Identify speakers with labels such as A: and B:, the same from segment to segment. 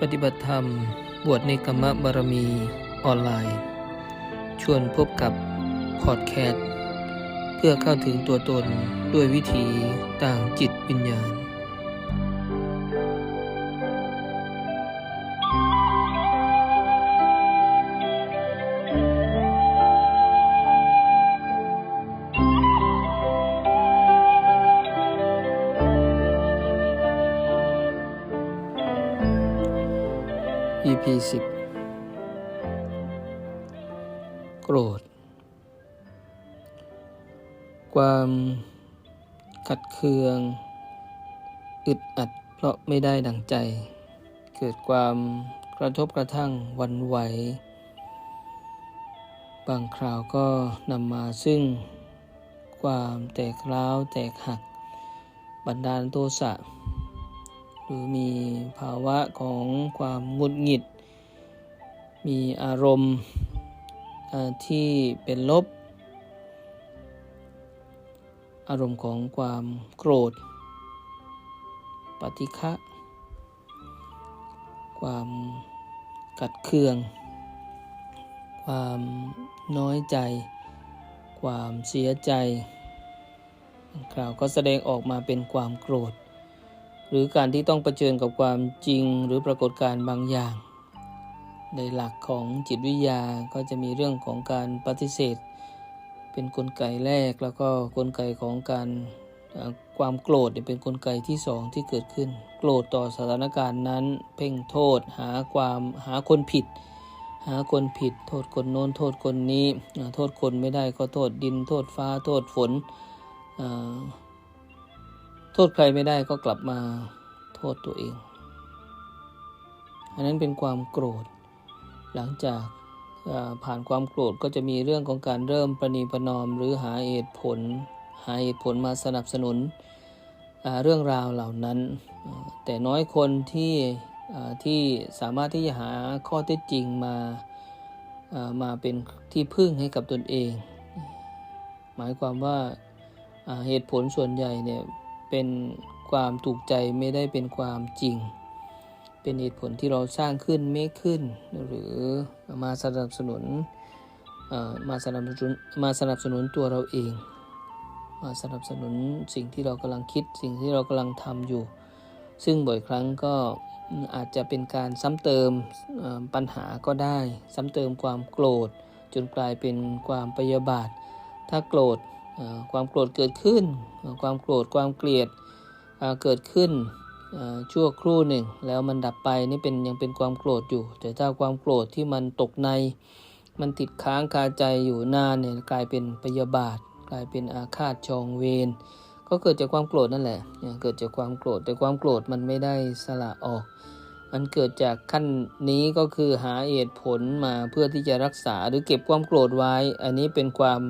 A: ปฏิบัติธรรม บวชในกรรมบารมีออนไลน์ ชวนพบกับพอดแคสต์เพื่อเข้าถึงตัวตนด้วยวิธีต่างจิตวิญญาณ EP 10 โกรธ ความขัดเคือง อึดอัดเพราะไม่ได้ดังใจ เกิดความกระทบกระทั่งวันไหว บางคราวก็นำมาซึ่ง ความแตกร้าวแตกหัก บันดาลโทสะ รือมีภาวะของความหงุดหงิด มีอารมณ์ที่เป็นลบ อารมณ์ของความโกรธ ปฏิฆะความกัดเคือง ความน้อยใจ ความเสียใจบางคราวก็แสดงออกมาเป็นความโกรธ หรือการที่ต้องเผชิญกับความจริงหรือปรากฏการณ์บางอย่าง ในหลักของจิตวิทยาก็จะมีเรื่องของการปฏิเสธ เป็นนกลไกแรกแล้วก็กลไกของการความโกรธเป็นนกลไกที่สองที่เกิดขึ้น โกรธต่อสถานการณ์นั้น เพ่งโทษหาความหาคนผิด หาคนผิด โทษคนโน้นโทษคนนี้ โทษคนไม่ได้ก็โทษดิน โทษฟ้า โทษฝนอ ษใครไม่ได้ก็กลับมาโทษตัวเอง อันนั้นเป็นความโกรธ หลังจากผ่านความโกรธก็จะมีเรื่องของการเริ่มประนีประนอม หรือหาเหตุผล หาเหตุผลมาสนับสนุนเรื่องราวเหล่านั้น แต่น้อยคนที่ที่สามารถที่จะหาข้อเท็จจริงมามาเป็นที่พึ่งให้กับตนเอง หมายความว่าเหตุผลส่วนใหญ่เนี่ย เป็นความถูกใจไม่ได้เป็นความจริง เป็นเหตุผลที่เราสร้างขึ้นไม่ขึ้น หรือมาสนับสนุนมาสนับสนุนมาสนับสนุนตัวเราเอง มาสนับสนุนสิ่งที่เรากำลังคิดสิ่งที่เรากำลังทำอยู่ ซึ่งบ่อยครั้งก็อาจจะเป็นการซ้ำเติมปัญหาก็ได้ ซ้ำเติมความโกรธ จนกลายเป็นความพยาบาท ถ้าโกรธ ความโกรธเกิดขึ้น ความโกรธความเกลียดเกิดขึ้นชั่วครู่หนึ่ง แล้วมันดับไปนี่เป็นยังเป็นความโกรธอยู่ แต่ถ้าความโกรธที่มันตกใน มันติดค้างคาใจอยู่นานเนี่ยกลายเป็นพยาบาท กลายเป็นอาฆาตจองเวรก็เกิดจากความโกรธนั่นแหละเนี่ยเกิดจากความโกรธแต่ความโกรธมันไม่ได้สละออก มันเกิดจากขั้นนี้ก็คือหาเหตุผลมาเพื่อที่จะรักษาหรือเก็บความโกรธไว้ อันนี้เป็นความ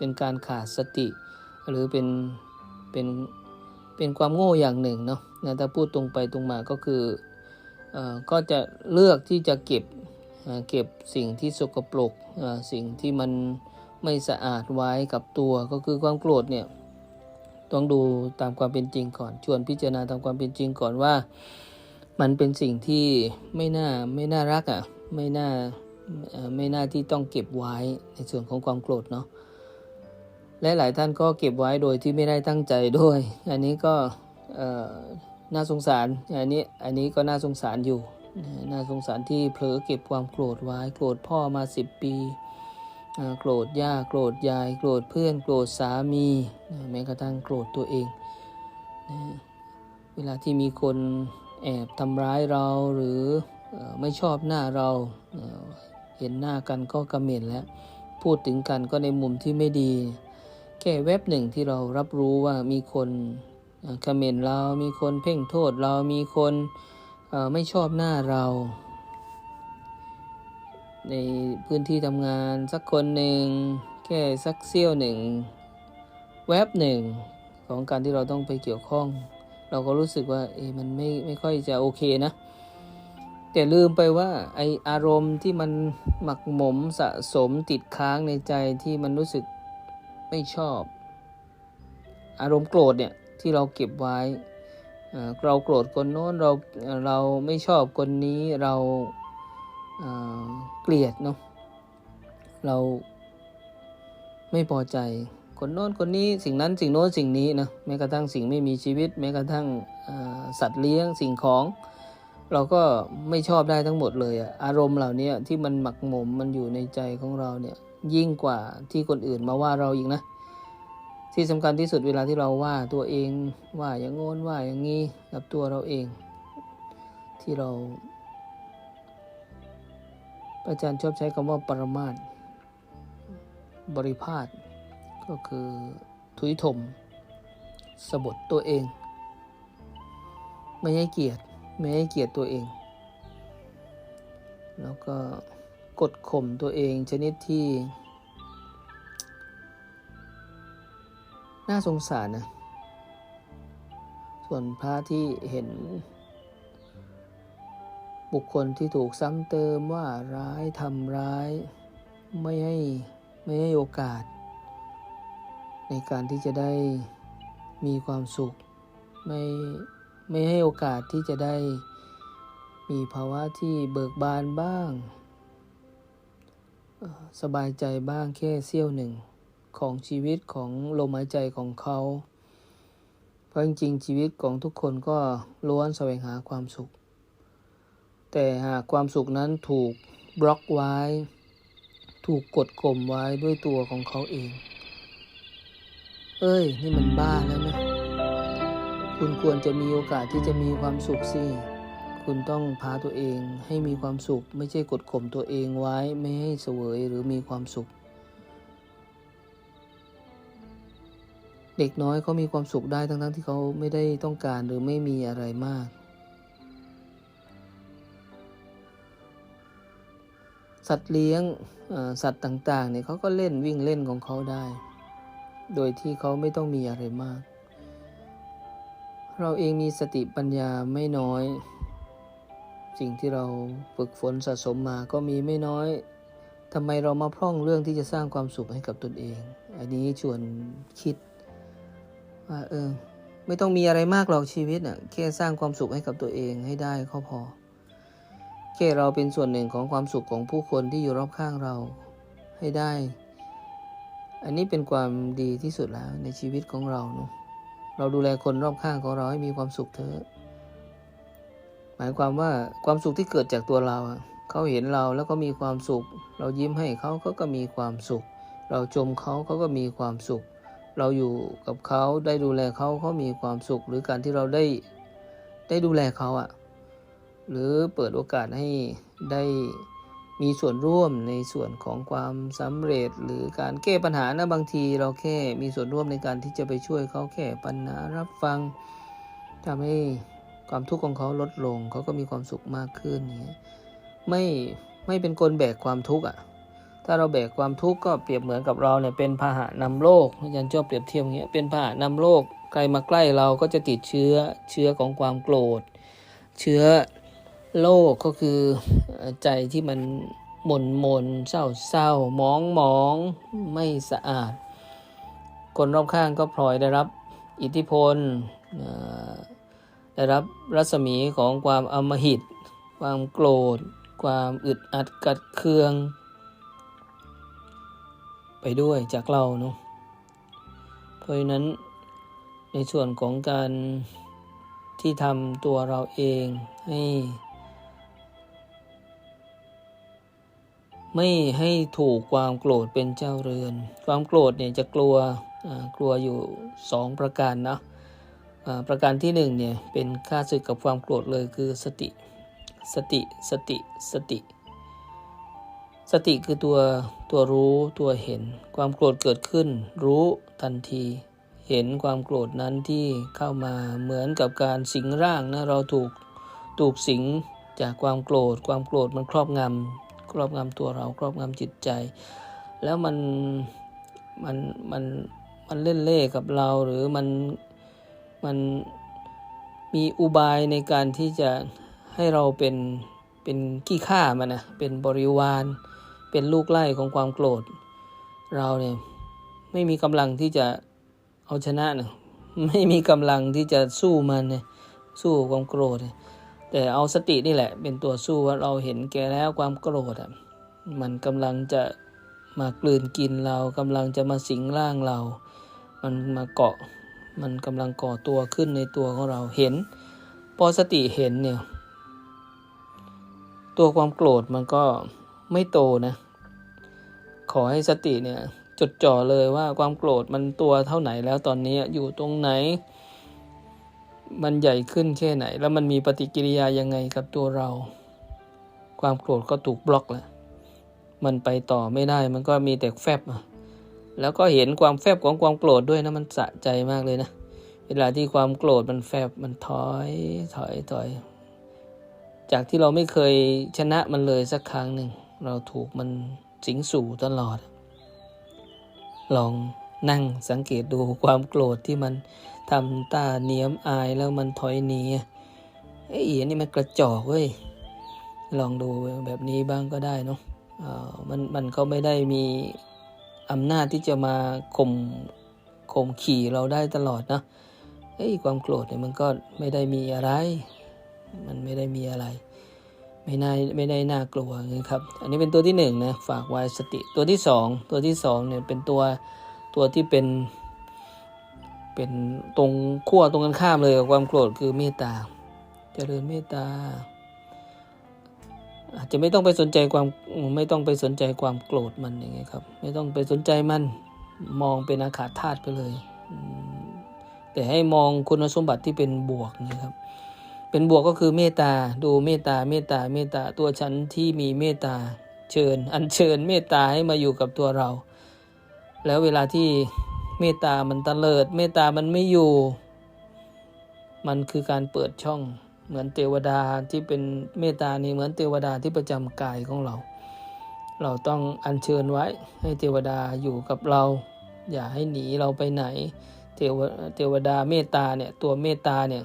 A: เป็นการขาดสติ หรือเป็นเป็นเป็นความโง่อย่างหนึ่งเนาะนะถ้าพูดตรงไปตรงมาก็คืออก็จะเลือกที่จะเก็บเก็บสิ่งที่สกปรกสิ่งที่มันไม่สะอาดไว้กับตัวก็คือความโกรธเนี่ยต้องดูตามความเป็นจริงก่อน ชวนพิจารณาตามความเป็นจริงก่อนว่า มันเป็นสิ่งที่ไม่น่าไม่น่ารักอะ่ะไม่น่าไม่น่าที่ต้องเก็บไว้ในส่วนของความโกรธเนาะ และหลายท่านก็เก็บไว้โดยที่ไม่ได้ตั้งใจด้วย อันนี้ก็น่าสงสาร อันนี้ อันนี้ก็น่าสงสารอยู่ น่าสงสารที่เผลอเก็บความโกรธไว้ โกรธพ่อมาสิบปี โกรธย่า โกรธยาย โกรธเพื่อน โกรธสามี แม้กระทั่งโกรธตัวเอง เวลาที่มีคนแอบทำร้ายเราหรือไม่ชอบหน้าเราเอ่อเห็นหน้ากันก็กระเหม็นแล้ว พูดถึงกันก็ในมุมที่ไม่ดี แค่เว็บหนึ่งที่เรารับรู้ว่ามีคนคอมเมนต์เรา มีคนเพ่งโทษเรา มีคนไม่ชอบหน้าเรา ในพื้นที่ทำงานสักคนหนึ่งแค่สักเสี้ยวหนึ่งแว็บหนึ่งของการที่เราต้องไปเกี่ยวข้อง เราก็รู้สึกว่าเอมันไม่ไม่ค่อยจะโอเคนะ แต่ลืมไปว่าไออารมณ์ที่มันหมักหมมสะสมติดค้างในใจที่มันรู้สึก ไม่ชอบ อารมณ์โกรธเนี่ยที่เราเก็บไว้ เราโกรธคนโน้นเราเราไม่ชอบคนนี้เราเกลียดเนาะเราไม่พอใจคนโน้นคนนี้สิ่งนั้นสิ่งโน้นสิ่งนี้นะแม้กระทั่งสิ่งไม่มีชีวิต แม้กระทั่งสัตว์เลี้ยงสิ่งของ เราก็ไม่ชอบได้ทั้งหมดเลยอะอารมณ์เหล่านี้ที่มันหมักหมมมันอยู่ในใจของเราเนี่ย ยิ่งกว่าที่คนอื่นมาว่าเราอีกนะ ที่สำคัญที่สุดเวลาที่เราว่าตัวเองว่าอย่างโน้นว่าอย่างนี้กับตัวเราเอง ที่เราอาจารย์ชอบใช้คำว่าปรมาตบริพาทก็คือทุยถมสบทตัวเอง ไม่ให้เกียรติ ไม่ให้เกียรติตัวเอง แล้วก็ กดข่มตัวเองชนิดที่ น่าสงสารนะ ส่วนพระที่เห็น บุคคลที่ถูกซ้ำเติมว่าร้ายทำร้าย ไม่ให้ไม่ให้โอกาส ในการที่จะได้มีความสุข ไม่ไม่ให้โอกาสที่จะได้มีภาวะที่เบิกบานบ้าง สบายใจบ้างแค่เสี้ยวหนึ่งของชีวิตของลมหายใจของเขา เพราะจริงๆชีวิตของทุกคนก็ล้วนแสวงหาความสุข แต่หากความสุขนั้นถูกบล็อกไว้ ถูกกดข่มไว้ด้วยตัวของเขาเอง เอ้ย นี่มันบ้าแล้วนะ คุณควรจะมีโอกาสที่จะมีความสุขสิ คุณต้องพาตัวเองให้มีความสุข ไม่ใช่กดข่มตัวเองไว้ไม่ให้เสวยหรือมีความสุข เด็กน้อยเขามีความสุขได้ทั้งๆที่เขาไม่ได้ต้องการหรือไม่มีอะไรมาก สัตว์เลี้ยงสัตว์ต่างๆเนี่ยเขาก็เล่นวิ่งเล่นของเขาได้ โดยที่เขาไม่ต้องมีอะไรมาก เราเองมีสติปัญญาไม่น้อย สิ่งที่เราฝึกฝนสะสมมาก็มีไม่น้อยทำไมเรามาพร่องเรื่องที่จะสร้างความสุขให้กับตนเอง อันนี้ชวนคิดว่าเออไม่ต้องมีอะไรมากหรอกชีวิตอะแค่สร้างความสุขให้กับตัวเองให้ได้ก็พอ แค่เราเป็นส่วนหนึ่งของความสุขของผู้คนที่อยู่รอบข้างเราให้ได้ อันนี้เป็นความดีที่สุดแล้วในชีวิตของเราเนาะเราดูแลคนรอบข้างของเราให้มีความสุขเถอะ มายความว่าความสุขที่เกิดจากตัวเรา เขาเห็นเราแล้วก็มีความสุข เรายิ้มให้เขาเขาก็มีความสุข เราชมเขาเขาก็มีความสุข เราอยู่กับเขาได้ดูแลเขาเขามีความสุข หรือการที่เราได้ได้ดูแลเขาอะหรือเปิดโอกาสให้ได้มีส่วนร่วมในส่วนของความสำเร็จ หรือการแก้ปัญหานะบางทีเราแค่มีส่วนร่วมในการที่จะไปช่วยเขาแก้ปัญหารับฟังทำให้ ความทุกข์ของเขาลดลง เขาก็มีความสุขมากขึ้นอย่างเงี้ยไม่ไม่เป็นคนแบกความทุกข์อะ ถ้าเราแบกความทุกข์ก็เปรียบเหมือนกับเราเนี่ยเป็นพาหะนำโรคอาจารย์ชอบเปรียบเทียบอย่างเงี้ยเป็นพาหะนำโรคใครมาใกล้เราก็จะติดเชื้อเชื้อของความโกรธ เชื้อโรคก็คือใจที่มันหม่นหม่นเศร้าเศร้ามองมองไม่สะอาด คนรอบข้างก็พลอยได้รับอิทธิพลอ่อ ได้รับรัศมีของความอมหิต ความโกรธ ความอึดอัดกัดเคือง ไปด้วยจากเราเนาะเพราะนั้นในส่วนของการที่ทำตัวเราเองให้ไม่ให้ถูกความโกรธเป็นเจ้าเรือน ความโกรธเนี่ยจะกลัวกลัวอยู่สองประการนะ ประการที่หนึ่งเนี่ยเป็นค่าศึกกับความโกรธเลยคือสติ สติ สติ สติ สติคือตัวตัวรู้ตัวเห็น ความโกรธเกิดขึ้น รู้ทันที เห็นความโกรธนั้นที่เข้ามาเหมือนกับการสิงร่างนะเราถูกถูกสิงจากความโกรธ ความโกรธมันครอบงำครอบงำตัวเราครอบงำจิตใจ แล้วมันมันมันมันเล่นเล่กับเราหรือมัน มันมีอุบายในการที่จะให้เราเป็นเป็นขี้ข้ามันนะเป็นบริวาร เป็นลูกไล่ของความโกรธ เราเนี่ยไม่มีกำลังที่จะเอาชนะนะไม่มีกำลังที่จะสู้มันเนี่ยสู้ความโกรธ แต่เอาสตินี่แหละ เป็นตัวสู้ว่าเราเห็นแก่แล้วความโกรธอะมันกำลังจะมากลืนกินเรากำลังจะมาสิงร่างเรา มันมาเกาะ มันกำลังก่อตัวขึ้นในตัวของเราเห็น พอสติเห็นเนี่ย ตัวความโกรธมันก็ไม่โตนะ ขอให้สติเนี่ยจดจ่อเลยว่าความโกรธมันตัวเท่าไหนแล้วตอนนี้อยู่ตรงไหน มันใหญ่ขึ้นแค่ไหน แล้วมันมีปฏิกิริยายังไงกับตัวเรา ความโกรธก็ถูกบล็อกแล้วมันไปต่อไม่ได้มันก็มีแต่แฟบอะ แล้วก็เห็นความแฟบของความโกรธด้วยนะมันสะใจมากเลยนะ เวลาที่ความโกรธมันแฟบมันถอยถอยถอย จากที่เราไม่เคยชนะมันเลยสักครั้งหนึ่ง เราถูกมันสิงสู่ตลอด ลองนั่งสังเกตดูความโกรธที่มันทำตาเนียมอายแล้วมันถอยหนีไอ้เอียนี่มันกระจอกเว้ย ลองดูแบบนี้บ้างก็ได้เนาะมันมันก็ไม่ได้มี อำนาจที่จะมาข่มข่มขี่เราได้ตลอดนะเฮ้ยความโกรธเนี่ยมันก็ไม่ได้มีอะไร มันไม่ได้มีอะไร ไม่น่าไม่ได้น่ากลัวนะครับ อันนี้เป็นตัวที่หนึ่งนะฝากไว้สติตัวที่สองตัวที่สองเนี่ยเป็นตัวตัวที่เป็นเป็นตรงขั้วตรงกันข้ามเลยกับความโกรธคือเมตตาจเจริญเมตตา อาจจะไม่ต้องไปสนใจความไม่ต้องไปสนใจความโกรธมันอย่างเงี้ยครับ ไม่ต้องไปสนใจมันมองเป็นอาขาธาตุไปเลย แต่ให้มองคุณสมบัติที่เป็นบวกนะครับ เป็นบวกก็คือเมตตาดูเมตตาเมตตาเมตตาตัวฉันที่มีเมตตาเชิญ อันเชิญเมตตาให้มาอยู่กับตัวเรา แล้วเวลาที่เมตตามันตะเลิด เมตตามันไม่อยู่ มันคือการเปิดช่อง เหมือนเทวดาที่เป็นเมตตานี่เหมือนเทวดาที่ประจำกายของเรา เราต้องอัญเชิญไว้ให้เทวดาอยู่กับเรา อย่าให้หนีเราไปไหน เทวเทวดาเมตตาเนี่ยตัวเมตตาเนี่ย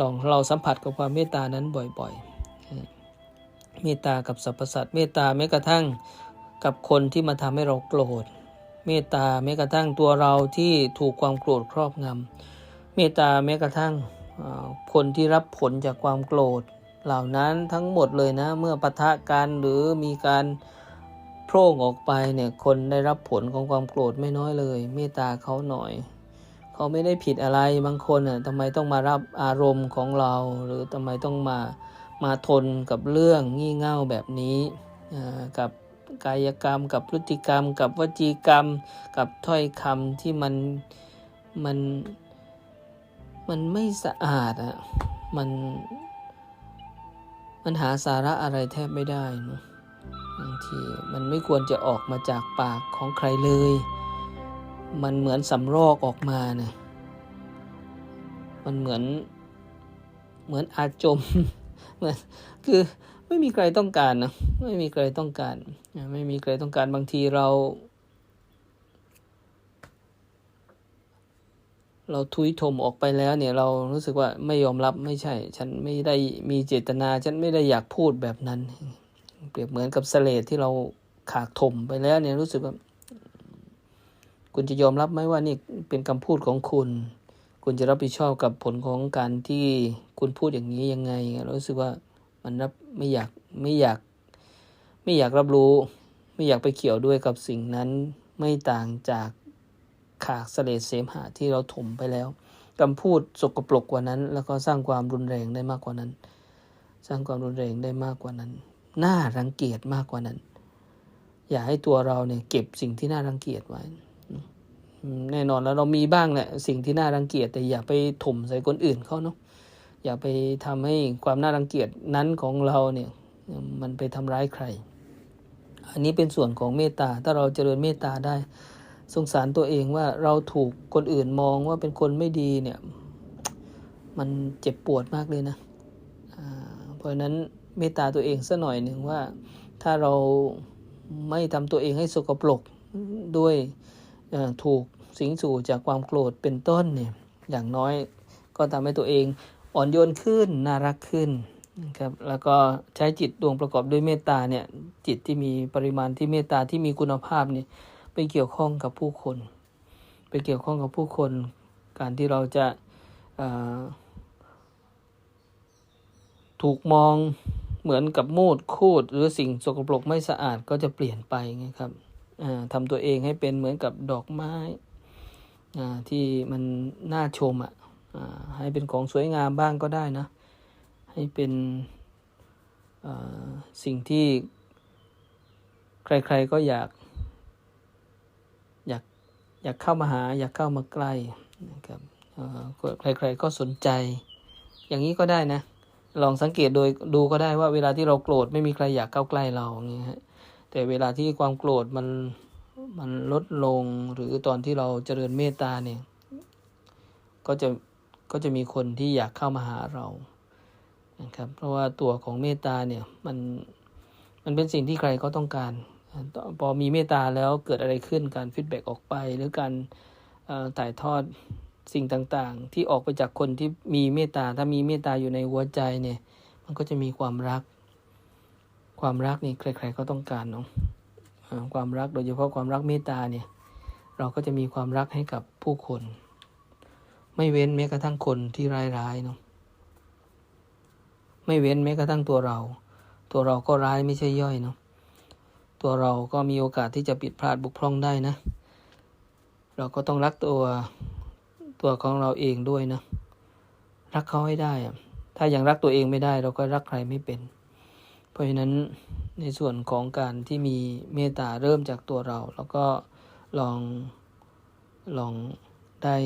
A: ลองเราสัมผัสกับความเมตตานั้นบ่อยๆ เมตตากับสรรพสัตว์เมตตาแม้กระทั่งกับคนที่มาทำให้เราโกรธ เมตตาแม้กระทั่งตัวเราที่ถูกความโกรธครอบงำเมตตาแม้กระทั่ง คนที่รับผลจากความโกรธ เหล่านั้นทั้งหมดเลยนะ เมื่อปะทะกันหรือมีการโพร่งออกไปเนี่ยคนได้รับผลของความโกรธไม่น้อยเลย เมตตาเขาหน่อย เขาไม่ได้ผิดอะไรบางคนอะทำไมต้องมารับอารมณ์ของเรา หรือทำไมต้องมามาทนกับเรื่องงี่เง่าแบบนี้กับกายกรรม กับพฤติกรรม กับวจีกรรม กับถ้อยคำที่มันมัน มันไม่สะอาดอะ่ะมัน มันหาสาระอะไรแทบไม่ได้นะบางทีมันไม่ควรจะออกมาจากปากของใครเลย มันเหมือนสำรอกออกมาเนะมันเหมือน เหมือนอาจม เหมือน คือไม่มีใครต้องการนะ ไม่มีใครต้องการ ไม่มีใครต้องการบางทีเรา เราทุยถมออกไปแล้วเนี่ยเรารู้สึกว่าไม่ยอมรับไม่ใช่ ฉันไม่ได้มีเจตนา ฉันไม่ได้อยากพูดแบบนั้น เปรียบเหมือนกับสเลดที่เราขากถมไปแล้วเนี่ยรู้สึกว่า คุณจะยอมรับไหมว่านี่เป็นคำพูดของคุณ คุณจะรับผิดชอบกับผลของการที่คุณพูดอย่างนี้ยังไงเรารู้สึกว่ามันรับไม่อยากไม่อยาก ไม่อยากรับรู้ ไม่อยากไปเกี่ยวด้วยกับสิ่งนั้นไม่ต่างจาก ขากเสลดเสมหะที่เราถมไปแล้วคำพูดสกปรกกว่านั้น แล้วก็สร้างความรุนแรงได้มากกว่านั้น สร้างความรุนแรงได้มากกว่านั้น น่ารังเกียจมากกว่านั้น อย่าให้ตัวเราเนี่ยเก็บสิ่งที่น่ารังเกียจไว้ แน่นอนแล้วเรามีบ้างแหละสิ่งที่น่ารังเกียจแต่อย่าไปถมใส่คนอื่นเขาเนาะ อย่าไปทำให้ความน่ารังเกียจนั้นของเราเนี่ยมันไปทำร้ายใคร อันนี้เป็นส่วนของเมตตา ถ้าเราเจริญเมตตาได้ สงสารตัวเองว่าเราถูกคนอื่นมองว่าเป็นคนไม่ดีเนี่ย มันเจ็บปวดมากเลยนะเพราะนั้นเมตตาตัวเองสัหน่อยหนึ่งว่า ถ้าเราไม่ทำตัวเองให้สกปรกด้วยถูกสิงสู่จากความโกรธเป็นต้นเนี่ยอย่างน้อยก็ทำให้ตัวเองอ่อนโยนขึ้นน่ารักขึ้นครับแล้วก็ใช้จิตดวงประกอบด้วยเมตตาเนี่ยจิตที่มีปริมาณที่เมตตาที่มีคุณภาพเนี่ย ไปเกี่ยวข้องกับผู้คน ไปเกี่ยวข้องกับผู้คน การที่เราจะถูกมองเหมือนกับมูดคูด หรือสิ่งสกปรกไม่สะอาดก็จะเปลี่ยนไปไงครับทำตัวเองให้เป็นเหมือนกับดอกไม้ที่มันน่าชมอะให้เป็นของสวยงามบ้างก็ได้นะ ให้เป็นสิ่งที่ใครๆก็อยาก อยากเข้ามาหา อยากเข้ามาใกล้นะครับใครๆก็สนใจ อย่างนี้ก็ได้นะ ลองสังเกตโดยดูก็ได้ว่าเวลาที่เราโกรธไม่มีใครอยากเข้าใกล้เราอย่างนี้ฮะแต่เวลาที่ความโกรธมันมันลดลงหรือตอนที่เราเจริญเมตตาเนี่ย ก็จะก็จะมีคนที่อยากเข้ามาหาเรานะครับ เพราะว่าตัวของเมตตาเนี่ยมันมันเป็นสิ่งที่ใครก็ต้องการ พอมีเมตตาแล้วเกิดอะไรขึ้นการฟีดแบ็กออกไป หรือการถ่ายทอดสิ่งต่างๆ ที่ออกไปจากคนที่มีเมตตาถ้ามีเมตตาอยู่ในหัวใจเนี่ย มันก็จะมีความรัก ความรักนี่ใครๆก็ต้องการเนาะความรักโดยเฉพาะความรักเมตตาเนี่ย เราก็จะมีความรักให้กับผู้คน ไม่เว้นแม้กระทั่งคนที่ร้ายๆเนาะไม่เว้นแม้กระทั่งตัวเรา ตัวเราก็ร้ายไม่ใช่ย่อยเนาะ ตัวเราก็มีโอกาสที่จะผิดพลาดบุกพร่องได้นะ เราก็ต้องรักตัวตัวของเราเองด้วยนะ รักเขาให้ได้ ถ้ายังรักตัวเองไม่ได้ เราก็รักใครไม่เป็น เพราะฉะนั้นในส่วนของการที่มีเมตตาเริ่มจากตัวเรา แล้วก็ลองลองได้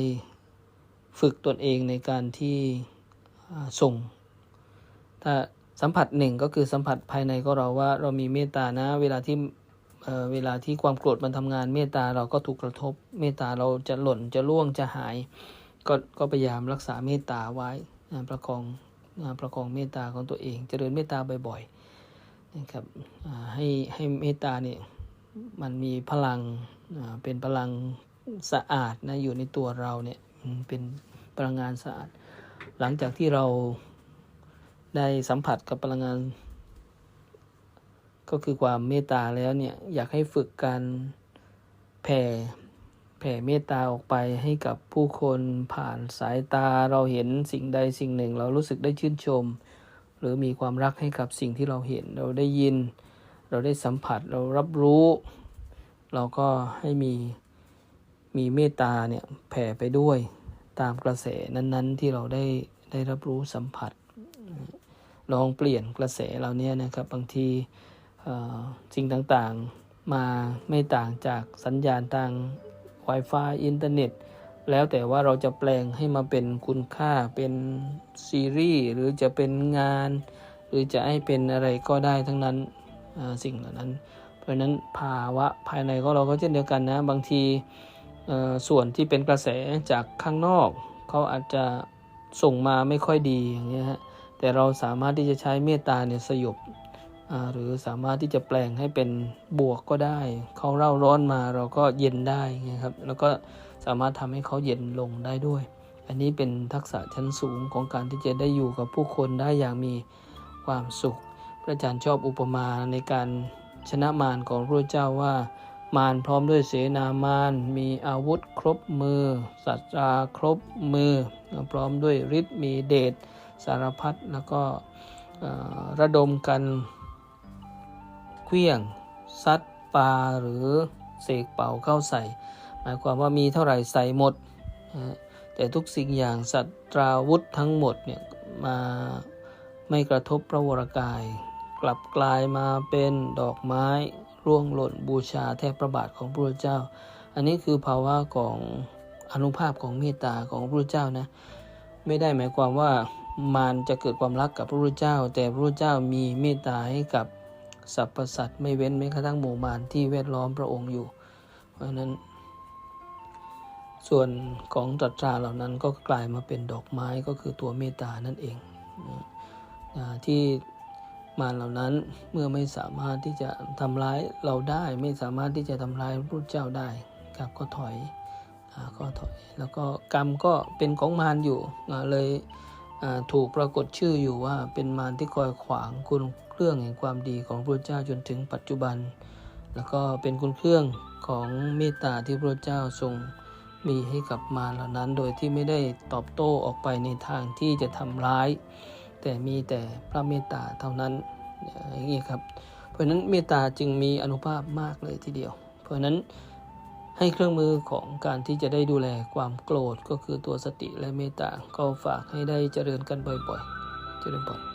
A: ฝึกตนเองในการที่ส่ง ถ้า สัมผัสหนึ่งก็คือสัมผัสภายในก็เราว่าเรามีเมตตานะ เวลาที่เวลาที่ความโกรธมันทำงาน เมตตาเราก็ถูกกระทบ เมตตาเราจะหล่นจะล่วงจะหาย ก็ก็พยายามรักษาเมตตาไว้ประคองประคองเมตตาของตัวเองจเจริญเมตตาบ่อยๆนะครับให้ให้เมตตาเนี่ยมันมีพลังเป็นพลังสะอาดนะอยู่ในตัวเราเนี่ยเป็นพลังงานสะอาด หลังจากที่เรา ได้สัมผัสกับพลังงาน ก็คือความเมตตาแล้วเนี่ย อยากให้ฝึกการแผ่แผ่เมตตาออกไปให้กับผู้คนผ่านสายตาเราเห็นสิ่งใดสิ่งหนึ่ง เรารู้สึกได้ชื่นชม หรือมีความรักให้กับสิ่งที่เราเห็นเราได้ยิน เราได้สัมผัสเรารับรู้ เราก็ให้มีมีเมตตาเนี่ยแผ่ไปด้วยตามกระแสนั้น ๆ ที่เราได้ได้รับรู้สัมผัส ลองเปลี่ยนกระแสเราเนี่ยนะครับบางทีสิ่งต่างๆมาไม่ต่างจากสัญญาณทาง Wi-Fi อินเทอร์เน็ต แล้วแต่ว่าเราจะแปลงให้มาเป็นคุณค่าเป็นซีรีส์หรือจะเป็นงาน หรือจะให้เป็นอะไรก็ได้ทั้งนั้นสิ่งเหล่านั้น เพราะนั้นภาวะภายในของเราก็เช่นเดียวกันนะ บางทีส่วนที่เป็นกระแสจากข้างนอก เขาอาจจะส่งมาไม่ค่อยดีอย่างเงี้ยฮะ แต่เราสามารถที่จะใช้เมตตาเนี่ยสยบหรือสามารถที่จะแปลงให้เป็นบวกก็ได้ เขาเร่าร้อนมาเราก็เย็นได้นะครับ แล้วก็สามารถทำให้เขาเย็นลงได้ด้วย อันนี้เป็นทักษะชั้นสูงของการที่จะได้อยู่กับผู้คนได้อย่างมีความสุข พระอาจารย์ชอบอุปมาในการชนะมารของพระเจ้าว่ามารพร้อมด้วยเสนามารมีอาวุธครบมือสัตราครบมือ พร้อมด้วยฤทธิ์มีเดช สารพัดแล้วก็ระดมกันเคลี้ยงซัดปลาหรือเสกเป่าเข้าใส่ หมายความว่ามีเท่าไหร่ใส่หมด แต่ทุกสิ่งอย่างสัตราวุธทั้งหมดเนี่ยมาไม่กระทบพระวรากาย กลับกลายมาเป็นดอกไม้ร่วงหล่นบูชาแทบพระบาทของพระเจ้า อันนี้คือภาวะของอนุภาพของเมตตาของพระเจ้านะไม่ได้หมายความว่า มารจะเกิดความรักกับพระพุทธเจ้า แต่พระพุทธเจ้ามีเมตตาให้กับสรรพสัตว์ไม่เว้นแม้กระทั่งหมู่มารที่แวดล้อมพระองค์อยู่ เพราะนั้น ส่วนของตรัสราเหล่านั้นก็กลายมาเป็นดอกไม้ก็คือตัวเมตตานั่นเองที่มารเหล่านั้นเมื่อไม่สามารถที่จะทำร้ายเราได้ ไม่สามารถที่จะทำร้ายพระเจ้าได้ครับก็ถอยก็ถอย แล้วก็กรรมก็เป็นของมารอยู่เลย ถูกปรากฏชื่ออยู่ว่าเป็นมารที่คอยขวางคุณเครื่องแห่งความดีของพระเจ้าจนถึงปัจจุบัน แล้วก็เป็นคุณเครื่องของเมตตาที่พระเจ้าทรงมีให้กับมารเหล่านั้น โดยที่ไม่ได้ตอบโต้ออกไปในทางที่จะทำร้าย แต่มีแต่พระเมตตาเท่านั้นอย่างนี้ครับ เพราะฉะนั้นเมตตาจึงมีอนุภาพมากเลยทีเดียว เพราะฉะนั้น ให้เครื่องมือของการที่จะได้ดูแลความโกรธก็คือตัวสติและเมตตา ก็ฝากให้ได้เจริญกันบ่อยๆ เจริญพร